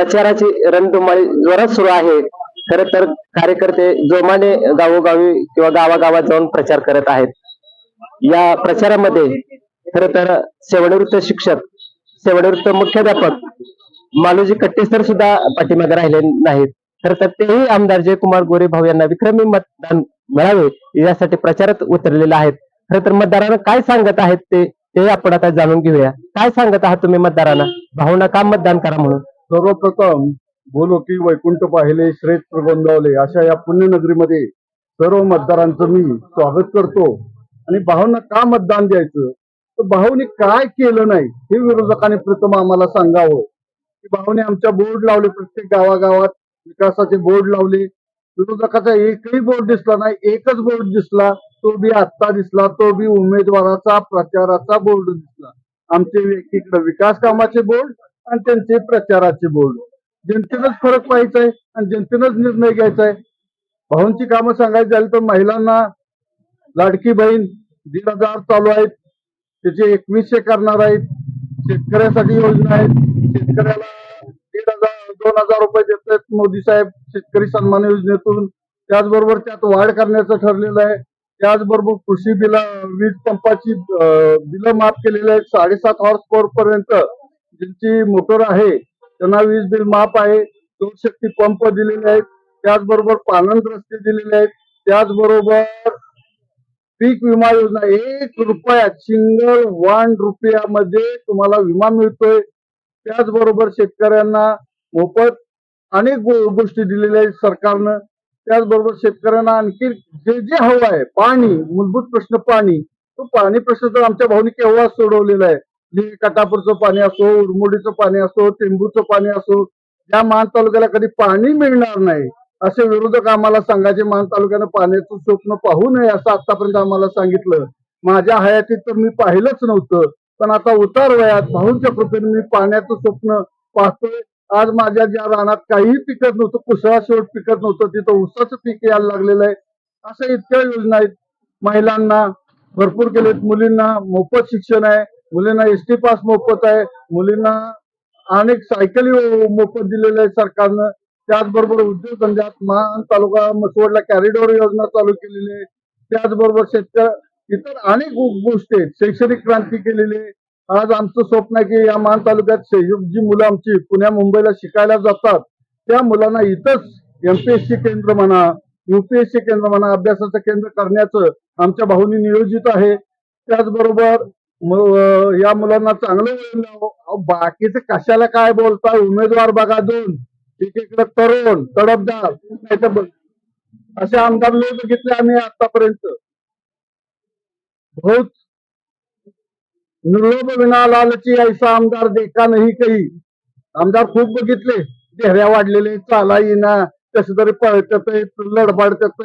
प्रचाराची रणधुमाळी जोरात सुरू आहे. खर तर कार्यकर्ते जोमाने गावोगावी किंवा गावागावात जाऊन प्रचार करत आहेत. या प्रचारामध्ये खर तर सेवानिवृत्त शिक्षक सेवानिवृत्त मुख्याध्यापक मालोजी कट्टेसर सुद्धा पाठीमागे राहिले नाहीत. खर तर तेही आमदार जयकुमार गोरे भाऊ यांना विक्रमी मतदान मिळावे यासाठी प्रचारात उतरलेले आहेत. खर तर मतदारांना काय सांगत आहेत ते ते आपण आता जाणून घेऊया. काय सांगत आहात तुम्ही मतदारांना? भाऊना का मतदान करा म्हणून? सर्वप्रथम बोलो की वैकुंठ पाहिले श्रेष्ठ गोंदावले अशा या पुण्यनगरीमध्ये सर्व मतदारांचं मी स्वागत करतो. आणि भाऊंना का मतदान द्यायचं? तर भाऊनी काय केलं नाही हे विरोधकांनी प्रथम आम्हाला सांगावं. की भाऊने आमच्या बोर्ड लावले प्रत्येक गावागावात विकासाचे बोर्ड लावले. विरोधकाचा एकही बोर्ड दिसला नाही एकच बोर्ड दिसला. तो बी आत्ता दिसला तो बी उमेदवाराचा प्रचाराचा बोर्ड दिसला. आमचे इकडे विकास कामाचे बोर्ड आणि त्यांचे प्रचाराचे बोर्ड जनतेनंच फरक पाहायचा आहे आणि जनतेनंच निर्णय घ्यायचा आहे भाऊंची कामं सांगायची झाली तर महिलांना लाडकी बहीण दीड हजार चालू आहेत. त्याचे एकवीसशे करणार आहेत. शेतकऱ्यासाठी योजना आहेत. शेतकऱ्याला दीड हजार दोन हजार रुपये देत आहेत मोदी साहेब शेतकरी सन्मान योजनेतून. त्याचबरोबर त्यात वाढ करण्याचं ठरलेलं आहे. त्याचबरोबर कृषी बिला वीज पंपाची बिलं माफ केलेली आहेत. साडेसात हॉर्स पॉवर पर्यंत ज्यांची मोटर आहे त्यांना वीज बिल माफ आहे दोन शक्ती पंप दिलेले आहेत त्याचबरोबर पालन रस्ते दिलेले आहेत त्याचबरोबर पीक विमा योजना एक रुपयात सिंगल वन रुपयामध्ये तुम्हाला विमा मिळतोय. त्याचबरोबर शेतकऱ्यांना मोफत अनेक गो- गोष्टी दिलेल्या आहेत सरकारनं. त्याचबरोबर शेतकऱ्यांना आणखी जे जे हवं आहे पाणी मूलभूत प्रश्न पाणी तो पाणी प्रश्न तर आमच्या भावनिक केव्हा सोडवलेला आहे. काटापूरचं पाणी असो उरमोडीचं पाणी असो टेंबूचं पाणी असो या मान तालुक्याला कधी पाणी मिळणार नाही असे विरोधक आम्हाला सांगायचे मान तालुक्यानं पाण्याचं स्वप्न पाहू नये असं आतापर्यंत आम्हाला सांगितलं. माझ्या हयातीत तर मी पाहिलंच नव्हतं पण आता उतार वयात भाऊंच्या कृपेने मी पाण्याचं स्वप्न पाहतोय. आज माझ्या ज्या रानात काहीही पिकत नव्हतं कुसळा शेवट पिकत नव्हतं तिथं ऊसाचं पीक यायला लागलेलं आहे. अशा इतक्या योजना आहेत. महिलांना भरपूर केलेत मुलींना मोफत शिक्षण आहे. मुलींना एस टी पास मोफत आहे. मुलींना अनेक सायकली मोफत दिलेल्या आहेत सरकारनं. त्याचबरोबर उद्योगधंद्यात मान तालुका मसवडला कॅरिडोर योजना चालू केलेली आहे. त्याचबरोबर शेतकरी इतर अनेक गोष्टी आहेत. शैक्षणिक क्रांती केलेली आहे. आज आमचं स्वप्न आहे की या मान तालुक्यात जी मुलं आमची पुण्या मुंबईला शिकायला जातात त्या मुलांना इथंच एमपीएससी केंद्र म्हणा युपीएससी केंद्र म्हणा अभ्यासाचं केंद्र करण्याचं आमच्या भाऊनी नियोजित आहे. त्याचबरोबर या मुलांना चांगलं वळण अहो, बाकीचं कशाला काय बोलताय? उमेदवार बघा दोन. एकीकडे तरुण तडपदार नाही तर असे आमदार लोक बघितले आम्ही आतापर्यंत. बहुत निर्लोभ विना लालची ऐसा आमदार देखा नाही काही. आमदार खूप बघितले. ढेऱ्या वाढलेले चाला येईना कसे तरी पळतात लडबडतात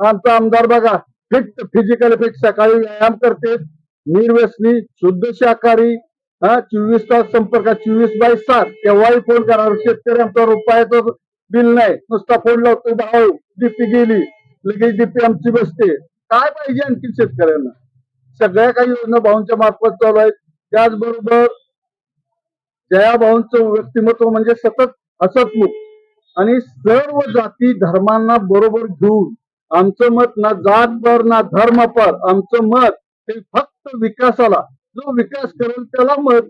आमचा आमदार बघा फिट फिजिकल फिट सकाळी व्यायाम करते निर्व्यसनी शुद्ध शाकाहारी हा चोवीस तास संपर्कात चोवीस बाय सात. केव्हाही फोन करा शेतकरी आमचा रुपयाचं बिल नाही. नुसता फोन लावतो भाऊ डीपी गेली लगेच डीपी आमची बसते. काय पाहिजे आणखी शेतकऱ्यांना? सगळ्या काही योजना भाऊंच्या मार्फत चालू आहेत. त्याचबरोबर जया भाऊंचं व्यक्तिमत्व म्हणजे सतत हसतमुख. आणि सर्व जाती धर्मांना बरोबर घेऊन आमचं मत ना जात पर ना धर्म पर. आमचं मत हे फक्त विकासाला जो विकास करेल त्याला मत.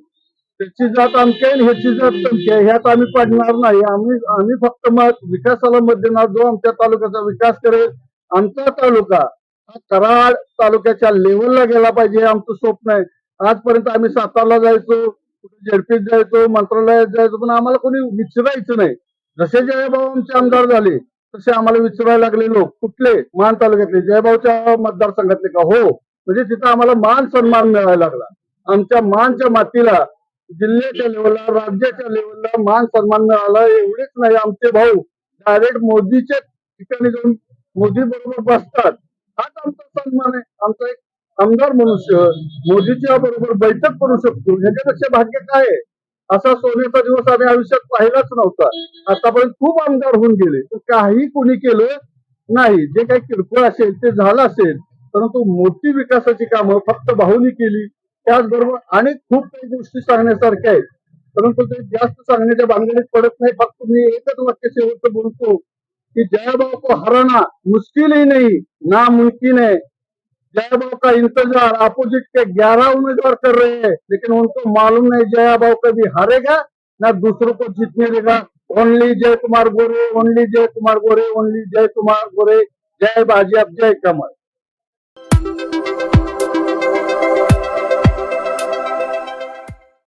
त्याची जात आमची आणि ह्याची जात तुमची आहे. ह्यात आम्ही पडणार नाही. आम्ही आम्ही फक्त मत विकासाला मत देणार. जो आमच्या तालुक्याचा विकास करेल आमचा तालुका हा कराड तालुक्याच्या लेवलला गेला पाहिजे हे आमचं स्वप्न आहे. आजपर्यंत आम्ही सातारला जायचो कुठे झेडपीत जायचो मंत्रालयात जायचो पण आम्हाला कोणी विचारायचं नाही. जसे जयभाऊ आमचे आमदार झाले तसे आम्हाला विचारायला लागले लोक. कुठले? मान तालुक्यातले. जयभाऊच्या मतदारसंघातले का? हो. म्हणजे तिथं आम्हाला मान सन्मान मिळायला लागला. आमच्या मानच्या मातीला जिल्ह्याच्या लेवलला राज्याच्या लेवलला मान सन्मान मिळाला. एवढेच नाही आमचे भाऊ डायरेक्ट मोदीच्या ठिकाणी जाऊन मोदी बरोबर बसतात. हाच आमचा सन्मान आहे. आमचा एक आमदार मनुष्य मोदीच्या बरोबर बैठक करू शकतो. ह्याच्यापेक्षा भाग्य काय आहे? असा सोन्याचा दिवस आम्ही आयुष्यात पाहिलाच नव्हता. आतापर्यंत खूप आमदार होऊन गेले. तर काही कोणी केलं नाही. जे काही किरकोळ असेल ते झालं असेल परंतु मोठी विकासाची कामं फक्त भाऊनी केली त्याचबरोबर अनेक खूप काही गोष्टी सांगण्यासारख्या आहेत. परंतु ते जास्त सांगण्याच्या बांधणीत पडत नाही. फक्त मी एकच वाक्य शेवटचं बोलतो कि जयाभाव को हराना मुश्किल ही नहीं नामुमकिन है जयाभाव का इंतजार अपोजिट के ग्यारह उम्मीदवार कर रहे हैं लेकिन उनको मालूम नहीं जयाभाव कभी हारेगा ना दूसरों को जीतने देगा। Only Jay Kumar Gore only Jay Kumar Gore only Jay Kumar Gore. जय बाजी अब जय कमल।